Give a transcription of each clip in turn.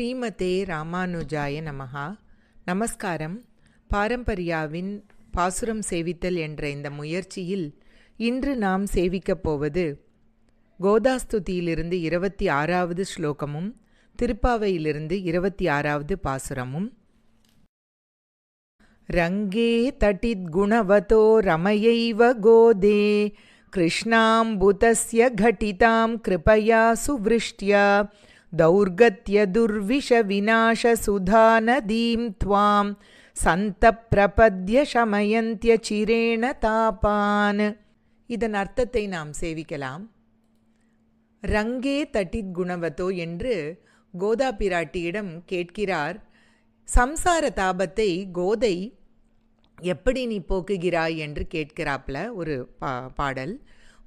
ஸ்ரீமதே ராமானுஜாய நமஹா. நமஸ்காரம். பாரம்பரியாவின் பாசுரம் சேவித்தல் என்ற இந்த முயற்சியில் இன்று நாம் சேவிக்கப் போவது கோதாஸ்துதியிலிருந்து இருபத்தி ஆறாவது ஸ்லோகமும் திருப்பாவையிலிருந்து இருபத்தி ஆறாவது பாசுரமும். ரங்கே தட்டித் குணவதோ ரமையைவ கோதே கிருஷ்ணாம்புதஸ்ய கட்டிதாம் கிருபயா சுவிருஷ்டியா. दौर्गत्य दुर्विषविनाशसुधानदीं त्वां சந்தப்பிரபத்ய சமயந்திய சிரேண தாபான் இதன் அர்த்தத்தை நாம் சேவிக்கலாம் ரங்கே தட்டித் குணவதோ என்று கோதா பிராட்டியிடம் கேட்கிறார் சம்சார தாபத்தை கோதை எப்படி நீ போக்குகிறாய் என்று கேட்கிறாப்ல ஒரு பா பாடல்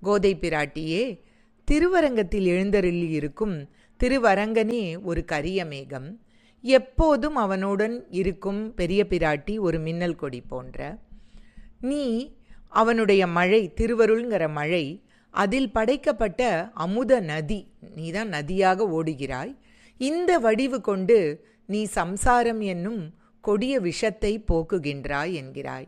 கோதை பிராட்டியே திருவரங்கத்தில் எழுந்தருளி இருக்கும் திருவரங்கனே ஒரு கரிய மேகம். எப்போதும் அவனுடன் இருக்கும் பெரிய பிராட்டி ஒரு மின்னல் கொடி போன்ற. நீ அவனுடைய மழை திருவருள்ங்கிற மழை அதில் படைக்கப்பட்ட அமுத நதி நீதான் நதியாக ஓடுகிறாய். இந்த வடிவு கொண்டு நீ சம்சாரம் என்னும் கொடிய விஷத்தை போக்குகின்றாய் என்கிறாய்.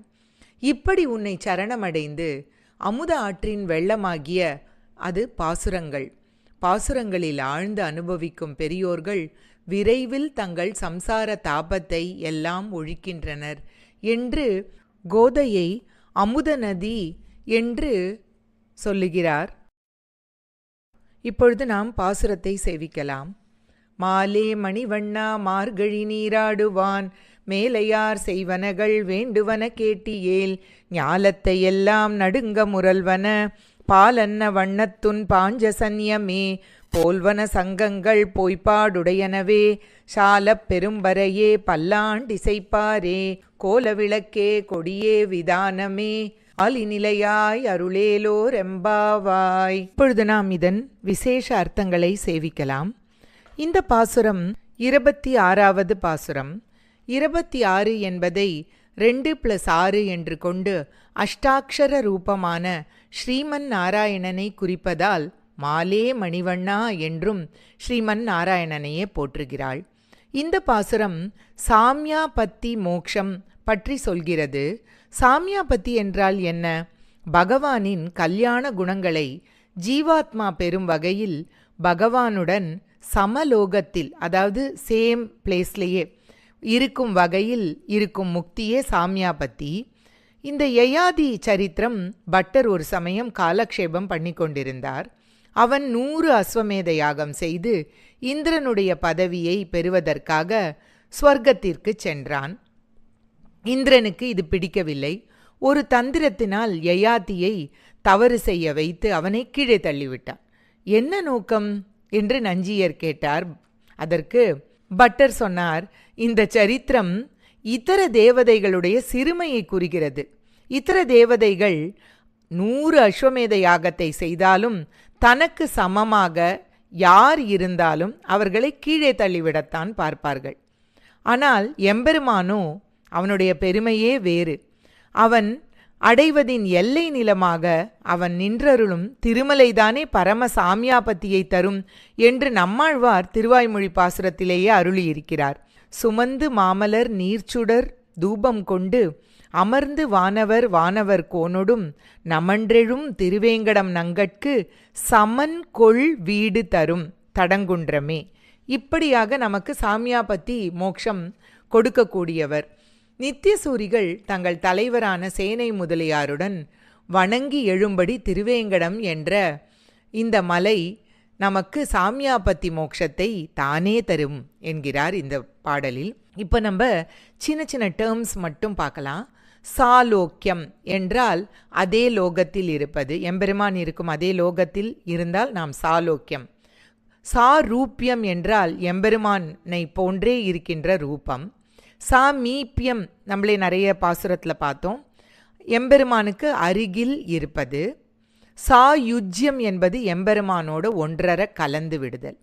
இப்படி உன்னை சரணமடைந்து அமுத ஆற்றின் வெள்ளமாகிய அது பாசுரங்கள். பாசுரங்களில் ஆழ்ந்து அனுபவிக்கும் பெரியோர்கள் விரைவில் தங்கள் சம்சார தாபத்தை எல்லாம் ஒழிக்கின்றனர் என்று கோதையை அமுத நதி என்று சொல்லுகிறார். இப்பொழுது நாம் பாசுரத்தை சேவிக்கலாம். மாலே மணிவண்ணா மார்கழி நீராடுவான் மேலையார் செய்வனகள் வேண்டுவன கேட்டியேல் ஞாலத்தை எல்லாம் நடுங்க முரல்வன பாலன்ன வண்ணத்துன் பாஞ்சசன்யமே போல்வன சங்கங்கள் பொய்ப்பாடுடையனவே சாலப் பெரும்பரையே பல்லாண்டிசைப்பாரே கோல விளக்கே கொடியே விதானமே அலிநிலையாய் அருளேலோர் எம்பாவாய். இப்பொழுது நாம் இதன் விசேஷ அர்த்தங்களை சேவிக்கலாம். இந்த பாசுரம் இருபத்தி ஆறாவது பாசுரம். இருபத்தி ஆறு என்பதை ரெண்டு பிளஸ் ஆறு என்று கொண்டு அஷ்டாட்சர ரூபமான ஸ்ரீமன் நாராயணனை குறிப்பதால் மாலே மணிவண்ணா என்றும் ஸ்ரீமன் நாராயணனையே போற்றுகிறாள். இந்த பாசுரம் சாம்யாபத்தி மோக்ஷம் பற்றி சொல்கிறது. சாமியாபத்தி என்றால் என்ன? பகவானின் கல்யாண குணங்களை ஜீவாத்மா பெறும் வகையில் பகவானுடன் சமலோகத்தில் அதாவது சேம் பிளேஸ்லேயே இருக்கும் வகையில் இருக்கும் முக்தியே சாமியாபத்தி. இந்த யயாதி சரித்திரம் பட்டர் ஒரு சமயம் காலக்ஷேபம் பண்ணி கொண்டிருந்தார் அவன் நூறு அஸ்வமேத யாகம் செய்து இந்திரனுடைய பதவியை பெறுவதற்காக ஸ்வர்க்கத்திற்கு சென்றான். இந்திரனுக்கு இது பிடிக்கவில்லை. ஒரு தந்திரத்தினால் யயாதியை தவறு செய்ய வைத்து அவனை கீழே தள்ளிவிட்டான். என்ன நோக்கம்? என்று நஞ்சியர் கேட்டார். அதற்கு பட்டர் சொன்னார் இந்த சரித்திரம் இதர தேவதைகளுடைய சிறுமையை குறிக்கிறது. இதர தேவதைகள் நூறு அஸ்வமேத யாகத்தை செய்தாலும் தனக்கு சமமாக யார் இருந்தாலும் அவர்களை கீழே தள்ளிவிடத்தான் பார்ப்பார்கள். ஆனால் எம்பெருமானோ அவனுடைய பெருமையே வேறு. அவன் அடைவதின் எல்லை நிலமாக அவன் நின்றருளும் திருமலைதானே பரம சாமியாபத்தியை தரும் என்று நம்மாழ்வார் திருவாய்மொழி பாசுரத்திலேயே அருளியிருக்கிறார். சுமந்து மாமலர் நீர்ச்சுடர் தூபம் கொண்டு அமர்ந்து வானவர் வானவர் கோனொடும் நமன்றெழும் திருவேங்கடம் நங்கட்கு சமன் கொள் வீடு தரும் தடங்குன்றமே. இப்படியாக நமக்கு சாமியாபத்தி மோக்ஷம் கொடுக்கக்கூடியவர். நித்தியசூரிகள் தங்கள் தலைவரான சேனை முதலியாருடன் வணங்கி எழும்படி திருவேங்கடம் என்ற இந்த மலை நமக்கு சாமியாபத்தி மோட்சத்தை தானே தரும் என்கிறார் இந்த பாடலில். இப்போ நம்ம சின்ன சின்ன டேர்ம்ஸ் மட்டும் பார்க்கலாம். சாலோக்கியம் என்றால் அதே லோகத்தில் இருப்பது. எம்பெருமான் இருக்கும் அதே லோகத்தில் இருந்தால் நாம் சாலோக்கியம். சாரூப்பியம் என்றால் எம்பெருமானை போன்றே இருக்கின்ற ரூபம். சாமீப்பியம் நம்மளே நிறைய பாசுரத்தில் பார்த்தோம். எம்பெருமானுக்கு அருகில் இருப்பது. சாயுஜ்யம் என்பது எம்பெருமானோடு ஒன்றர கலந்து விடுதல்.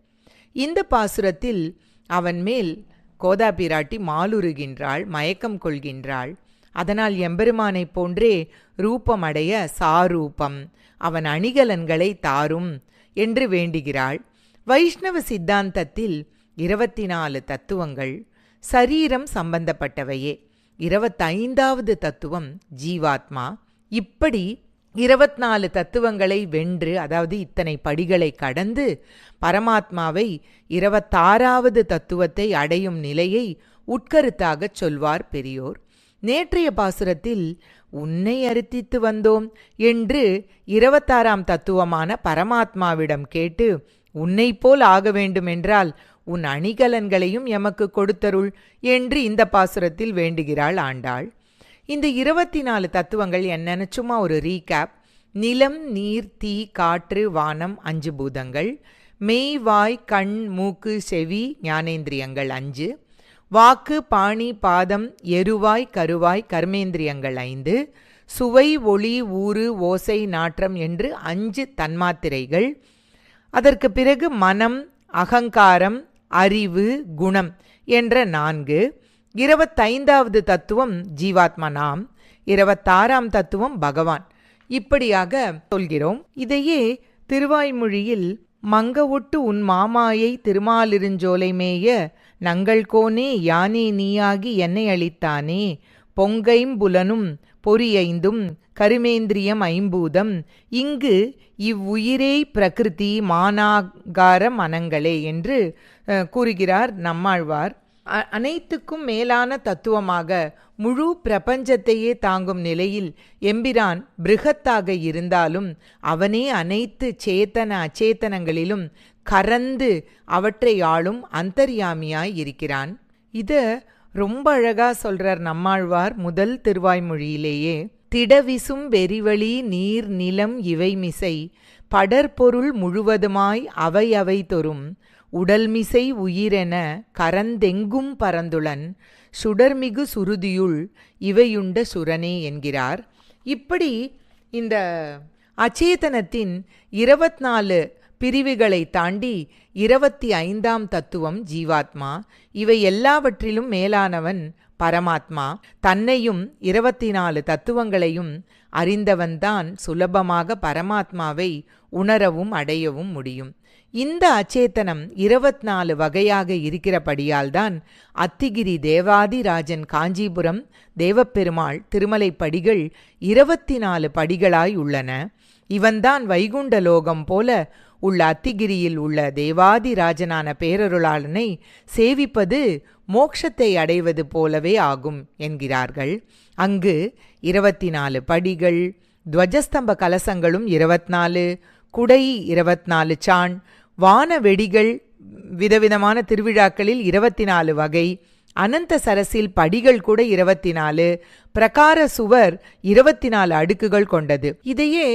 இந்த பாசுரத்தில் அவன் மேல் கோதா பிராட்டி மாலுருகின்றாள் மயக்கம் கொள்கின்றாள். அதனால் எம்பெருமானைப் போன்றே ரூபமடைய சாரூபம். அவன் அணிகலன்களை தாரும் என்று வேண்டுகிறாள். வைஷ்ணவ சித்தாந்தத்தில் இருபத்தி நாலு தத்துவங்கள் சரீரம் சம்பந்தப்பட்டவையே. இருபத்தைந்தாவது தத்துவம் ஜீவாத்மா. இப்படி இருபத்நாலு தத்துவங்களை வென்று அதாவது இத்தனை படிகளை கடந்து பரமாத்மாவை இருபத்தாறாவது தத்துவத்தை அடையும் நிலையை உட்கருத்தாகச் சொல்வார் பெரியோர். நேற்றைய பாசுரத்தில் உன்னை அறுத்தித்து வந்தோம் என்று இருபத்தாறாம் தத்துவமான பரமாத்மாவிடம் கேட்டு உன்னை போல் ஆக வேண்டுமென்றால் உன் அணிகலன்களையும் எமக்கு கொடுத்தருள் என்று இந்த பாசுரத்தில் வேண்டுகிறாள் ஆண்டாள். இந்த இருபத்தி நாலு தத்துவங்கள் என்னன்னு சும்மா ஒரு ரீகேப் நிலம் நீர் தீ காற்று வானம் அஞ்சு பூதங்கள். மெய் வாய் கண் மூக்கு செவி ஞானேந்திரியங்கள் அஞ்சு. வாக்கு பாணி பாதம் எருவாய் கருவாய் கர்மேந்திரியங்கள் ஐந்து சுவை ஒளி ஊறு ஓசை நாற்றம் என்று அஞ்சு தன்மாத்திரைகள். அதற்கு பிறகு மனம் அகங்காரம் அறிவு குணம் என்ற நான்கு. இருபத்தைந்தாவது தத்துவம் ஜீவாத்மா நாம் இருபத்தாறாம் தத்துவம் பகவான். இப்படியாக சொல்கிறோம். இதையே திருவாய்மொழியில் மங்க உன் மாமாயை திருமாலிருஞ்சோலை மேய நங்கள்கோனே யானே நீயாகி என்னை அளித்தானே? பொங்கைம்புலனும் பொறியைந்தும் கருமேந்திரியம் ஐம்பூதம். இங்கு இவ்வுயிரே பிரகிருதி மானாகார மனங்களே என்று கூறுகிறார் நம்மாழ்வார். அனைத்துக்கும் மேலான தத்துவமாக முழு பிரபஞ்சத்தையே தாங்கும் நிலையில் எம்பிரான் பிருகத்தாக இருந்தாலும் அவனே அனைத்து சேத்தன அச்சேத்தனங்களிலும் கரந்து அவற்றை ஆளும் அந்தர்யாமியாய் இருக்கிறான். இத ரொம்ப அழகா சொல்றார் நம்மாழ்வார் முதல் திருவாய்மொழியிலேயே. திடவிசும் வெறிவழி நீர் நிலம் இவை மிசை படற்பொருள் முழுவதுமாய் அவை அவை தொறும். உடல்மிசை உயிரென கரந்தெங்கும் பரந்துளன் சுடர்மிகு சுருதியுள் இவையுண்ட சுரனே என்கிறார். இப்படி இந்த அச்சேதனத்தின் இருபத்நாலு பிரிவுகளை தாண்டி இருபத்தி ஐந்தாம் தத்துவம் ஜீவாத்மா. இவை எல்லாவற்றிலும் மேலானவன் பரமாத்மா. தன்னையும் இருபத்தி நாலு தத்துவங்களையும் அறிந்தவன்தான் சுலபமாக பரமாத்மாவை உணரவும் அடையவும் முடியும். இந்த அச்சேத்தனம் இருபத்தி நாலு வகையாக இருக்கிறபடியால்தான் அத்திகிரி தேவாதிராஜன் காஞ்சிபுரம் தேவப்பெருமாள் திருமலை படிகள் இருபத்தி நாலு படிகளாய் உள்ளன. இவன்தான் வைகுண்ட லோகம் போல உள்ள அத்திகிரியில் உள்ள தேவாதிராஜனான பேரருளாளனை சேவிப்பது மோட்சத்தை அடைவது போலவே ஆகும் என்கிறார்கள். அங்கு இருபத்தி நாலு படிகள் துவஜஸ்தம்ப கலசங்களும் இருபத்நாலு குடை இருபத்நாலு சான் வான வெடிகள் விதவிதமான திருவிழாக்களில் இருபத்தி நாலு வகை அனந்த சரசில் படிகள் கூட இருபத்தி நாலு பிரகார சுவர் இருபத்தி நாலு அடுக்குகள் கொண்டது. இதையே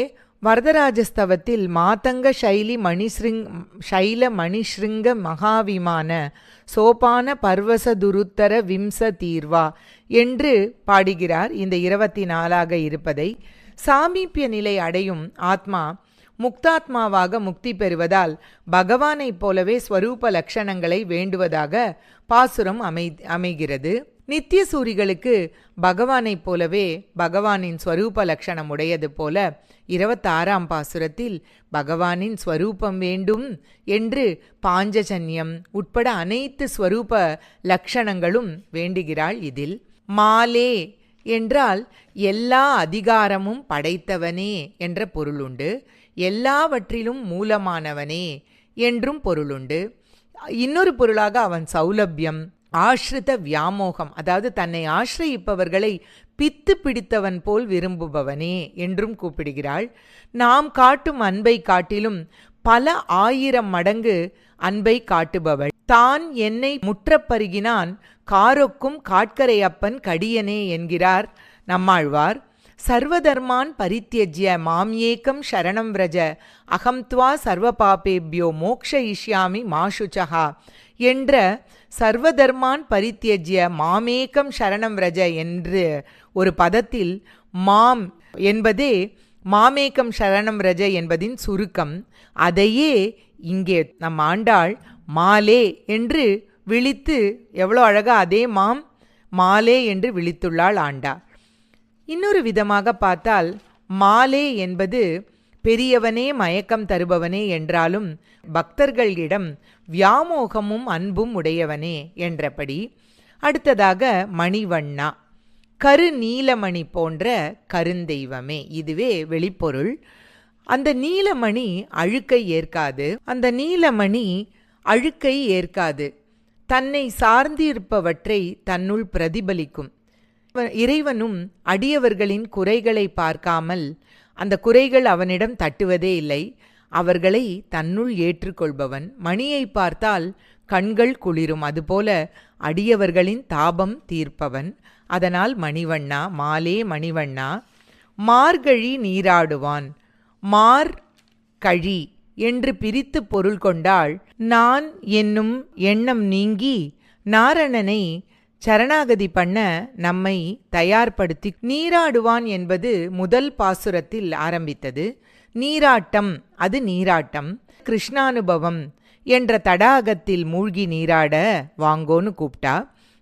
வரதராஜஸ்தவத்தில் மாதங்க சைலி மணிஸ்ரிங் சைல மணிஸ்ருங்க மகாவிமான சோபான பர்வசதுருத்தர விம்ச தீர்வா என்று பாடுகிறார் இந்த இருபத்தி நாலாக இருப்பதை. சாமீப்பிய நிலை அடையும் ஆத்மா முக்தாத்மாவாக முக்தி பெறுவதால் பகவானைப் போலவே ஸ்வரூப லட்சணங்களை வேண்டுவதாக பாசுரம் அமை அமைகிறது. நித்திய சூரிகளுக்கு பகவானைப் போலவே பகவானின் ஸ்வரூப லட்சணம் உடையது போல இருபத்தாறாம் பாசுரத்தில் பகவானின் ஸ்வரூபம் வேண்டும் என்று பாஞ்சஜன்யம் உட்பட அனைத்து ஸ்வரூப லட்சணங்களும் வேண்டுகிறாள் இதில். மாலே என்றால் எல்லா அதிகாரமும் படைத்தவனே என்ற பொருளுண்டு. எல்லாவற்றிலும் மூலமானவனே என்றும் பொருளுண்டு. இன்னொரு பொருளாக அவன் சௌலபியம் ஆஷ்ரித வியாமோகம். அதாவது தன்னை ஆசிரயிப்பவர்களை பித்து பிடித்தவன் போல் விரும்புபவனே என்றும் கூப்பிடுகிறாள். நாம் காட்டும் அன்பை காட்டிலும் பல ஆயிரம் மடங்கு அன்பை காட்டுபவள். தான் என்னை முற்றப்பருகினான் காரொக்கும் காட்கரையப்பன் கடியனே என்கிறார் நம்மாழ்வார். சர்வதர்மான் பரித்தியஜ்ய மாம்யேக்கம் சரணம் விரஜ அகம் துவா சர்வ பாபேபியோ மோக்ஷ இஷ்யாமி மாஷுச்சகா என்ற சர்வதர்மான் பரித்தியஜ்ய மாமேக்கம் சரணம் விரஜ என்று ஒரு பதத்தில் மாம் என்பதே மாமேக்கம் சரணம் ரஜ என்பதின் சுருக்கம். அதையே இங்கே நம் ஆண்டாள் மாலே என்று விழித்து எவ்வளோ அழகாக அதே மாம் மாலே என்று விழித்துள்ளாள் ஆண்டாள் இன்னொரு விதமாக பார்த்தால் மாலே என்பது பெரியவனே மயக்கம் தருபவனே என்றாலும் பக்தர்களிடம் வியாமோகமும் அன்பும் உடையவனே என்றபடி அடுத்ததாக மணிவண்ணா. கரு நீலமணி போன்ற கருந்தெய்வமே. இதுவே வெளிப்பொருள். அந்த நீலமணி அழுக்கை ஏற்காது. அந்த நீலமணி அழுக்கை ஏற்காது. தன்னை சார்ந்திருப்பவற்றை தன்னுள் பிரதிபலிக்கும். இறைவனும் அடியவர்களின் குறைகளை பார்க்காமல் அந்த குறைகள் அவனிடம் தட்டுவதே இல்லை. அவர்களை தன்னுள் ஏற்றுக்கொள்பவன். மணியை பார்த்தால் கண்கள் குளிரும். அதுபோல அடியவர்களின் தாபம் தீர்ப்பவன். அதனால் மணிவண்ணா மாலே மணிவண்ணா மார்கழி நீராடுவான். மார் கழி என்று பிரித்து பொருள் கொண்டால் நான் என்னும் எண்ணம் நீங்கி நாரணனை சரணாகதி பண்ண நம்மை தயார்படுத்தி நீராடுவான் என்பது முதல் பாசுரத்தில் ஆரம்பித்தது. நீராட்டம் அது நீராட்டம். கிருஷ்ணானுபவம் என்ற தடாகத்தில் மூழ்கி நீராட வாங்கோன்னு கூப்பிட்டா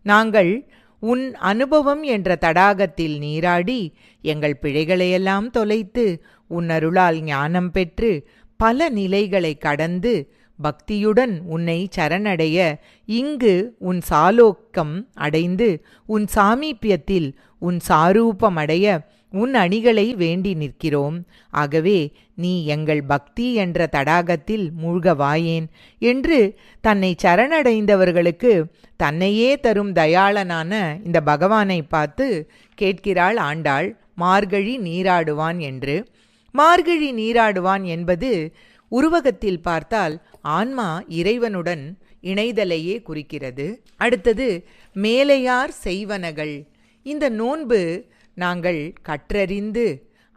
நாங்கள் உன் அனுபவம் என்ற தடாகத்தில் நீராடி எங்கள் பிழைகளையெல்லாம் தொலைத்து உன் அருளால் ஞானம் பெற்று பல நிலைகளை கடந்து பக்தியுடன் உன்னை சரணடைய இங்கு உன் சாலோக்கம் அடைந்து உன் சாமீப்பியத்தில் உன் சாரூபம் அடைய உன் அணிகளை வேண்டி நிற்கிறோம். ஆகவே நீ எங்கள் பக்தி என்ற தடாகத்தில் மூழ்க வாயேன் என்று தன்னை சரணடைந்தவர்களுக்கு தன்னையே தரும் தயாளனான இந்த பகவானை பார்த்து கேட்கிறாள் ஆண்டாள் மார்கழி நீராடுவான் என்று. மார்கழி நீராடுவான் என்பது உருவகத்தில் பார்த்தால் ஆன்மா இறைவனுடன் இணைதலையே குறிக்கிறது. அடுத்தது மேலையார் செய்வனகள். இந்த நோன்பு நாங்கள் கற்றறிந்து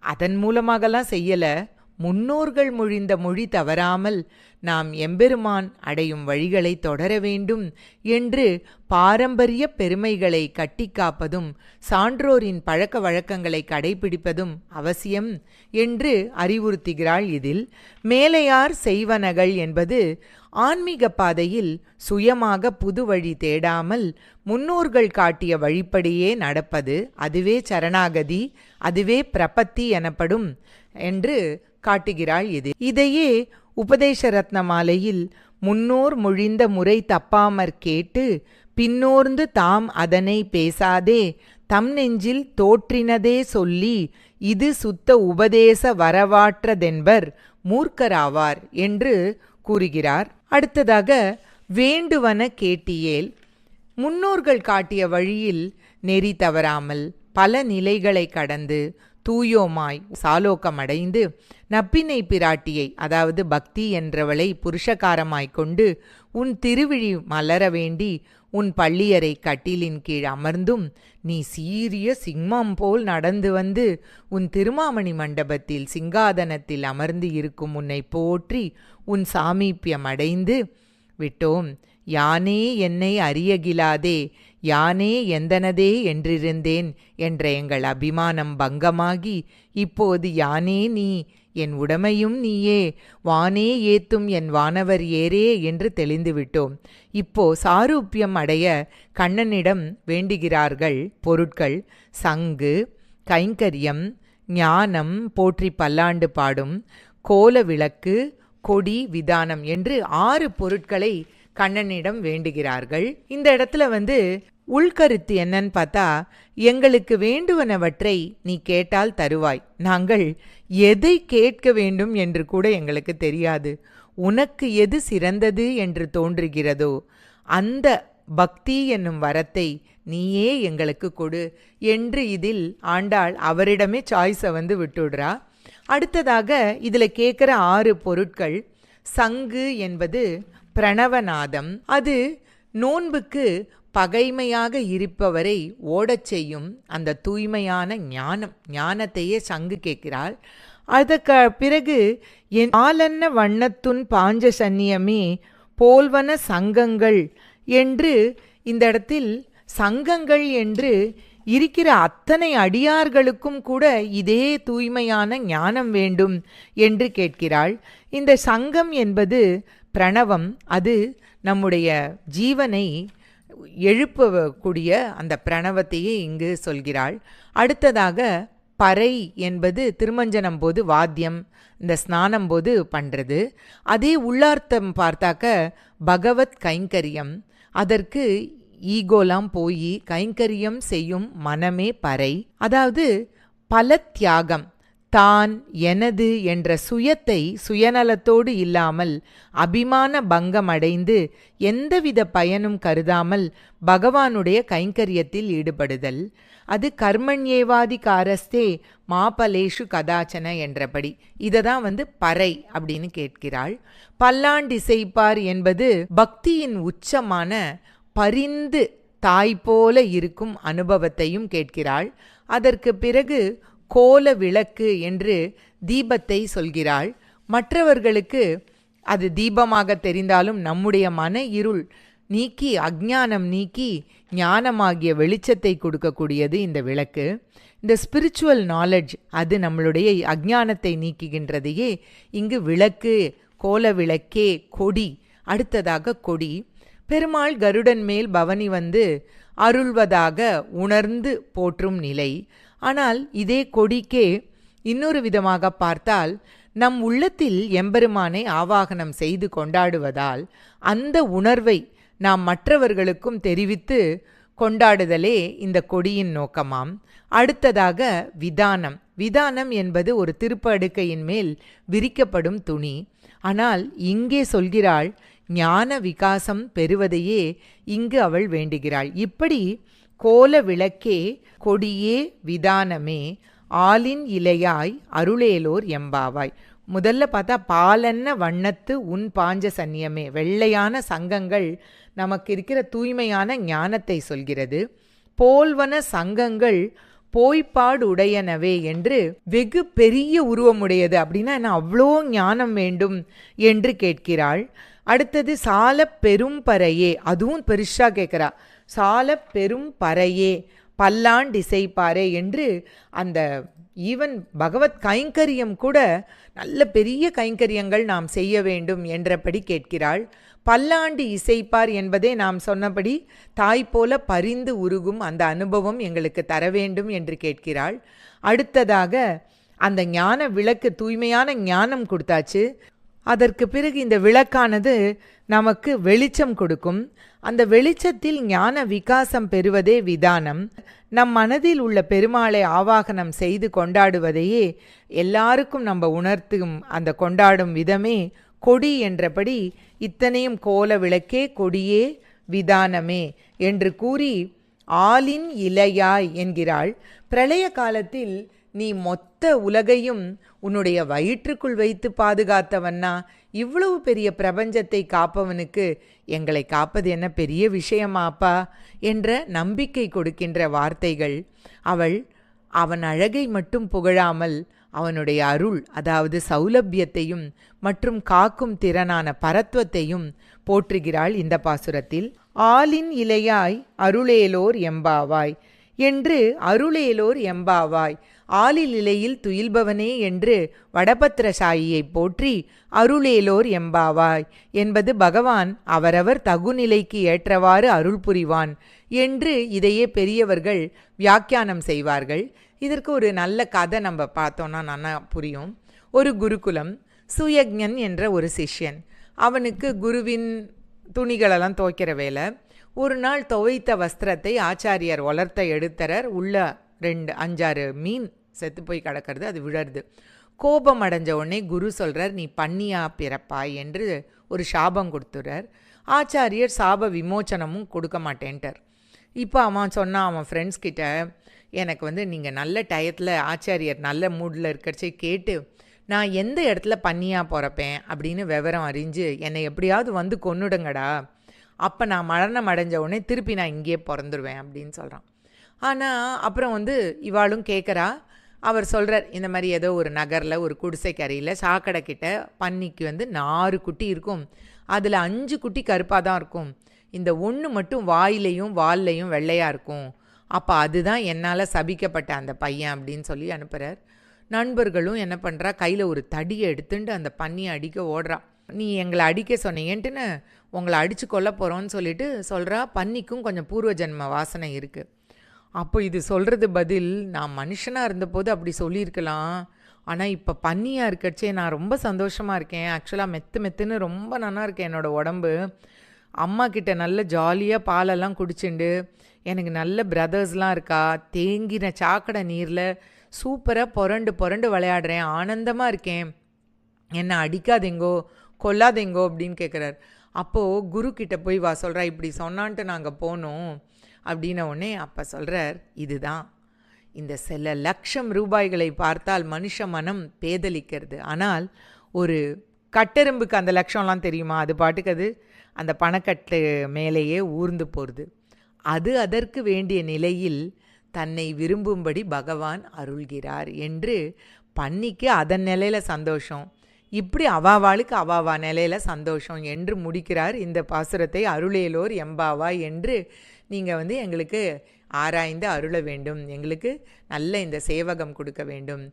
அதன் மூலமாகலாம் செய்யலை. முன்னோர்கள் மொழிந்த மொழி தவறாமல் நாம் எம்பெருமான் அடையும் வழிகளை தொடர வேண்டும் என்று பாரம்பரிய பெருமைகளை கட்டிக்காப்பதும் சான்றோரின் பழக்க வழக்கங்களை கடைபிடிப்பதும் அவசியம் என்று அறிவுறுத்துகிறாள் இதில். மேலையார் செய்வனகள் என்பது ஆன்மீக பாதையில் சுயமாக புது வழி தேடாமல் முன்னோர்கள் காட்டிய வழிப்படியே நடப்பது அதுவே சரணாகதி அதுவே பிரபத்தி எனப்படும் என்று காட்டுகிறாள் இது. இதையே உபதேச ரத்ன மாலையில் முன்னோர் மொழிந்த முறை தப்பாமற் கேட்டு பின்னோர்ந்து தாம் அதனை பேசாதே தம் நெஞ்சில் தோற்றினதே சொல்லி இது சுத்த உபதேச வரவாற்றதென்பர் மூர்க்கராவார் என்று கூறுகிறார். அடுத்ததாக வேண்டுவன கேட்டியேல் முன்னோர்கள் காட்டிய வழியில் நெறி தவறாமல் பல நிலைகளை கடந்து தூயோமாய் சாலோக்கமடைந்து நப்பினை பிராட்டியை அதாவது பக்தி என்றவளை புருஷகாரமாய்க் கொண்டு உன் திருவிழி மலர வேண்டி உன் பள்ளியறை கட்டிலின் கீழ் அமர்ந்தும் நீ சீரிய சிம்மம் போல் நடந்து வந்து உன் திருமாமணி மண்டபத்தில் சிங்காதனத்தில் அமர்ந்து இருக்கும் உன்னை போற்றி உன் சாமீப்பியம் அடைந்து விட்டோம். யானே என்னை அறியகிலாதே யானே எந்தனதே என்றிருந்தேன் என்ற எங்கள் அபிமானம் பங்கமாகி இப்போது யானே நீ என் உடமையும் நீயே. வானே ஏத்தும் என் வானவர் ஏரே என்று தெளிந்துவிட்டோம். இப்போ சாரூப்பியம் அடைய கண்ணனிடம் வேண்டுகிறார்கள் பொருட்கள் சங்கு கைங்கரியம் ஞானம் போற்றி பல்லாண்டு பாடும் கோல விளக்கு கொடி விதானம் என்று ஆறு பொருட்களை கண்ணனிடம் வேண்டுகிறார்கள். இந்த இடத்துல வந்து உள்கருத்து என்னன்னு பார்த்தா எங்களுக்கு வேண்டுவனவற்றை நீ கேட்டால் தருவாய். நாங்கள் எதை கேட்க வேண்டும் என்று கூட எங்களுக்கு தெரியாது. உனக்கு எது சிறந்தது என்று தோன்றுகிறதோ அந்த பக்தி என்னும் வரத்தை நீயே எங்களுக்கு கொடு என்று இதில் ஆண்டாள் அவரிடமே சாய்ஸை வந்து விட்டுடுறா. அடுத்ததாக இதில் கேட்குற ஆறு பொருட்கள் சங்கு என்பது பிரணவநாதம் அது நோன்புக்கு பகைமையாக இருப்பவரை ஓடச் செய்யும் அந்த தூய்மையான ஞானம் ஞானத்தையே சங்கு கேட்கிறாள். அதற்கு பிறகு என் ஆலன்ன வண்ணத்துன் பாஞ்ச சன்னியமே போல்வன சங்கங்கள் என்று இந்த இடத்தில் சங்கங்கள் என்று இருக்கிற அத்தனை அடியார்களுக்கும் கூட இதே தூய்மையான ஞானம் வேண்டும் என்று கேட்கிறாள். இந்த சங்கம் என்பது பிரணவம் அது நம்முடைய ஜீவனை எழுப்பக்கூடிய அந்த பிரணவத்தையே இங்கு சொல்கிறாள். அடுத்ததாக பறை என்பது திருமஞ்சனம் போது வாத்தியம் இந்த ஸ்நானம் போது பண்ணுறது அதே உள்ளார்த்தம் பார்த்தாக்க பகவத் கைங்கரியம். அதற்கு ஈகோலாம் போய் கைங்கரியம் செய்யும் மனமே பறை. அதாவது பல தியாகம் தான் எனது என்ற சுயத்தை சுயநலத்தோடு இல்லாமல் அபிமான பங்கம் அடைந்து எந்தவித பயனும் கருதாமல் பகவானுடைய கைங்கரியத்தில் ஈடுபடுதல். அது கர்மண்யேவாதி காரஸ்தே மாபலேஷு கதாச்சன என்றபடி. இதை தான் வந்து பறை அப்படின்னு கேட்கிறாள். பல்லாண்டிசைப்பார் என்பது பக்தியின் உச்சமான பரிந்து தாய் போல இருக்கும் அனுபவத்தையும் கேட்கிறாள். அதற்கு பிறகு கோல விளக்கு என்று தீபத்தை சொல்கிறாள். மற்றவர்களுக்கு அது தீபமாக தெரிந்தாலும் நம்முடைய மன இருள் நீக்கி அஜ்ஞானம் நீக்கி ஞானமாகிய வெளிச்சத்தை கொடுக்கக்கூடியது இந்த விளக்கு. இந்த ஸ்பிரிச்சுவல் நாலெட்ஜ் அது நம்மளுடைய அஜ்ஞானத்தை நீக்குகின்றதையே இங்கு விளக்கு கோல விளக்கே கொடி அடுத்ததாக கொடி. பெருமாள் கருடன் மேல் பவனி வந்து அருள்வதாக உணர்ந்து போற்றும் நிலை. ஆனால் இதே கொடிக்கே இன்னொரு விதமாக பார்த்தால் நம் உள்ளத்தில் எம்பெருமானை ஆவாகனம் செய்து கொண்டாடுவதால் அந்த உணர்வை நாம் மற்றவர்களுக்கும் தெரிவித்து கொண்டாடுதலே இந்த கொடியின் நோக்கமாம். அடுத்ததாக விதானம். விதானம் என்பது ஒரு திருப்படுக்கையின் மேல் விரிக்கப்படும் துணி. ஆனால் இங்கே சொல்கிறாள் ஞான விகாசம் பெறுவதையே இங்கு அவள் வேண்டுகிறாள். இப்படி கோல விளக்கே கொடியே விதானமே ஆலின் இலையாய் அருளேலோர் எம்பாவாய். முதல்ல பார்த்தா பாலன்ன வண்ணத்து உன் பாஞ்ச சன்னியமே. வெள்ளையான சங்கங்கள் நமக்கு இருக்கிற தூய்மையான ஞானத்தை சொல்கிறது. போல்வன சங்கங்கள் போய்ப்பாடு உடையனவே என்று வெகு பெரிய உருவமுடையது. அப்படின்னா என்ன? அவ்வளோ ஞானம் வேண்டும் என்று கேட்கிறாள். அடுத்தது சால பெரும்பறையே. அதுவும் பெருசாக கேட்குறா. சால பெரும் பறையே பல்லாண்டிசைப்பாரே என்று அந்த ஈவன் பகவத் கைங்கரியம் கூட நல்ல பெரிய கைங்கரியங்கள் நாம் செய்ய வேண்டும் என்றபடி கேட்கிறாள். பல்லாண்டு இசைப்பார் என்பதே நாம் சொன்னபடி தாய் போல பரிந்து உருகும் அந்த அனுபவம் எங்களுக்கு தர வேண்டும் என்று கேட்கிறாள். அடுத்ததாக அந்த ஞான விளக்கு தூய்மையான ஞானம் கொடுத்தாச்சு. அதற்கு பிறகு இந்த விளக்கானது நமக்கு வெளிச்சம் கொடுக்கும். அந்த வெளிச்சத்தில் ஞான விகாசம் பெறுவதே விதானம். நம் மனதில் உள்ள பெருமாளை ஆவாகனம் செய்து கொண்டாடுவதையே எல்லாருக்கும் நம்ம உணர்த்தும் அந்த கொண்டாடும் விதமே கொடி என்றபடி இத்தனையும் கோல விளக்கே கொடியே விதானமே என்று கூறி ஆலின் இலையாய் என்கிறாள். பிரளய காலத்தில் நீ மொத்த உலகையும் உன்னுடைய வயிற்றுக்குள் வைத்து பாதுகாத்தவன்னா இவ்வளவு பெரிய பிரபஞ்சத்தை காப்பவனுக்கு எங்களை காப்பது என்ன பெரிய விஷயமாப்பா என்ற நம்பிக்கை கொடுக்கின்ற வார்த்தைகள். அவள் அவன் அழகை மட்டும் புகழாமல் அவனுடைய அருள் அதாவது சௌலபியத்தையும் மற்றும் காக்கும் திறனான பரத்வத்தையும் போற்றுகிறாள் இந்த பாசுரத்தில். ஆலின் இலையாய் அருளேலோர் எம்பாவாய். என்று அருளேலோர் எம்பாவாய். ஆலில் துயில்பவனே என்று வடபத்திரசாயியை போற்றி அருளேலோர் எம்பாவாய் என்பது பகவான் அவரவர் தகுநிலைக்கு ஏற்றவாறு அருள் புரிவான் என்று இதையே பெரியவர்கள் வியாக்கியானம் செய்வார்கள். இதற்கு ஒரு நல்ல கதை நம்ம பார்த்தோன்னா நல்லா புரியும். ஒரு குருகுலம் சுயக்ஞன் என்ற ஒரு சிஷ்யன். அவனுக்கு குருவின் துணிகளெல்லாம் துவைக்கிற வேலை. ஒரு நாள் துவைத்த வஸ்திரத்தை ஆச்சாரியர் வளர்த்த எடுத்தரர் உள்ள ரெண்டு அஞ்சாறு மீன் செத்து போய் கிடக்கிறது அது விழருது கோபம் அடைஞ்ச உடனே குரு சொல்கிறார் நீ பண்ணியா பிறப்பாய்? என்று ஒரு சாபம் கொடுத்துறார். ஆச்சாரியர் சாப விமோச்சனமும் கொடுக்க மாட்டேன்ட்டார். இப்போ அவன் சொன்னான் அவன் ஃப்ரெண்ட்ஸ் கிட்ட எனக்கு வந்து நீங்கள் நல்ல டயத்தில் ஆச்சாரியர் நல்ல மூடில் இருக்கிறச்சே கேட்டு நான் எந்த இடத்துல பண்ணியாக பிறப்பேன்? அப்படின்னு விவரம் அறிஞ்சு என்னை எப்படியாவது வந்து கொன்னுடுங்கடா. அப்போ நான் மரணம் அடைஞ்ச உடனே திருப்பி நான் இங்கேயே பிறந்துருவேன் அப்படின்னு சொல்கிறான் ஆனால் அப்புறம் வந்து இவாளும் கேட்குறா அவர் சொல்கிறார் இந்த மாதிரி ஏதோ ஒரு நகரில் ஒரு குடிசைக்கரையில் சாக்கடை கிட்ட பன்னிக்கு வந்து நாலு குட்டி இருக்கும். அதில் அஞ்சு குட்டி கருப்பாக தான் இருக்கும். இந்த ஒன்று மட்டும் வாயிலையும் வால்லையும் வெள்ளையாக இருக்கும். அப்போ அதுதான் என்னால் சபிக்கப்பட்ட அந்த பையன் அப்படின்னு சொல்லி அனுப்புகிறார் நண்பர்களும் என்ன பண்ணுறா கையில் ஒரு தடியை எடுத்துட்டு அந்த பன்னியை அடிக்க ஓடுறா. நீ எங்களை அடிக்க சொன்னீங்கன்ட்டுன்னு உங்களை அடித்து கொல்ல போகிறோன்னு சொல்லிட்டு சொல்கிறா பன்னிக்கும் கொஞ்சம் பூர்வ ஜென்ம வாசனை இருக்குது அப்போ இது சொல்கிறது பதில் நான் மனுஷனாக இருந்தபோது அப்படி சொல்லியிருக்கலாம். ஆனால் இப்போ பன்னியாக இருக்கச்சே நான் ரொம்ப சந்தோஷமாக இருக்கேன். ஆக்சுவலாக மெத்து மெத்துன்னு ரொம்ப நல்லா இருக்கேன் என்னோடய உடம்பு. அம்மா கிட்ட நல்ல ஜாலியாக பாலெல்லாம் குடிச்சுண்டு எனக்கு நல்ல பிரதர்ஸ்லாம் இருக்கா? தேங்கின சாக்கடை நீரில் சூப்பராக புரண்டு புரண்டு விளையாடுறேன். ஆனந்தமாக இருக்கேன். என்னை அடிக்காதேங்கோ கொல்லாதேங்கோ அப்படின்னு கேட்குறாரு அப்போது குரு கிட்ட போய் வா சொல்கிறா இப்படி சொன்னான்ட்டு நாங்கள் போனோம். அப்படின்ன உடனே அப்போ சொல்கிறார் இதுதான். இந்த சில லட்சம் ரூபாய்களை பார்த்தால் மனுஷ மனம் பேதலிக்கிறது. ஆனால் ஒரு கட்டெரும்புக்கு அந்த லட்சம்லாம் தெரியுமா? அது பாட்டுக்கு அது அந்த பணக்கட்டு மேலேயே ஊர்ந்து போகிறது அது அதற்கு வேண்டிய நிலையில் தன்னை விரும்பும்படி பகவான் அருள்கிறார் என்று பன்னிக்கு அதன் நிலையில் சந்தோஷம். இப்படி அவாவாளுக்கு அவாவா நிலையில் சந்தோஷம் என்று முடிக்கிறார் இந்த பாசுரத்தை அருளேலோர் எம்பாவா என்று நீங்கள் வந்து எங்களுக்கு ஆராய்ந்து அருள வேண்டும். எங்களுக்கு நல்ல இந்த சேவகம் கொடுக்க வேண்டும்.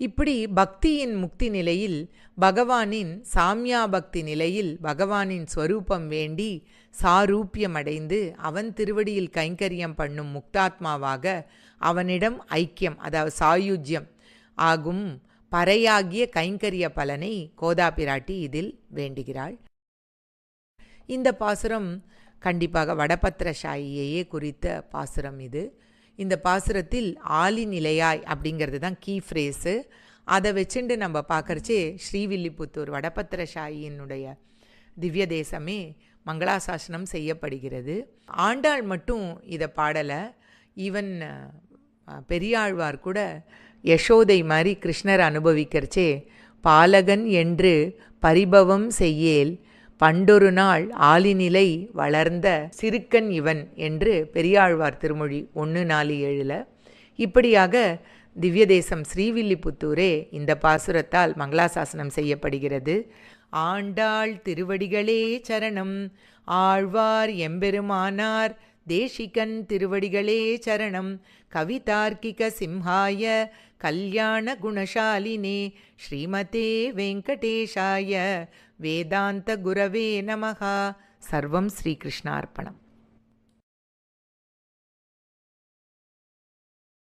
இப்படி பக்தியின் முக்தி நிலையில் பகவானின் சாமியா பக்தி நிலையில் பகவானின் ஸ்வரூபம் வேண்டி சாரூப்பியம் அடைந்து அவன் திருவடியில் கைங்கரியம் பண்ணும் முக்தாத்மாவாக அவனிடம் ஐக்கியம் அதாவது சாயுஜ்யம் ஆகும். பறையாகிய கைங்கரிய பலனை கோதா பிராட்டி இதில் வேண்டுகிறாள். இந்த பாசுரம் கண்டிப்பாக வடபத்திரசாயியையே குறித்த பாசுரம் இது. இந்த பாசுரத்தில் ஆலி நிலையாய் அப்படிங்கிறது தான் கீ ஃப்ரேஸு. அதை வச்சுண்டு நம்ம பார்க்குறச்சே ஸ்ரீவில்லிபுத்தூர் வடபத்திரசாயியினுடைய திவ்ய தேசமே மங்களாசாசனம் செய்யப்படுகிறது. ஆண்டாள் மட்டும் இதை பாடலை. ஈவன் பெரியாழ்வார் கூட யசோதை மாதிரி கிருஷ்ணர் அனுபவிக்கிறச்சே பாலகன் என்று பரிபவம் செய்யேல் பண்டொரு நாள் ஆலிநிலை வளர்ந்த சிறுக்கன் இவன் என்று பெரியாழ்வார் திருமொழி ஒன்று நாலு ஏழில் இப்படியாக திவ்யதேசம் ஸ்ரீவில்லிபுத்தூரே இந்த பாசுரத்தால் மங்களாசாசனம் செய்யப்படுகிறது. ஆண்டாள் திருவடிகளே சரணம் ஆழ்வார் எம்பெருமானார் தேசிகன் திருவடிகளே சரணம் கவிதார்க்கிக சிம்ஹாய கல்யாண குணசாலினே ஸ்ரீமதே வெங்கடேஷாய வேதாந்த குரவே நமகா சர்வம் ஸ்ரீகிருஷ்ணார்ப்பணம்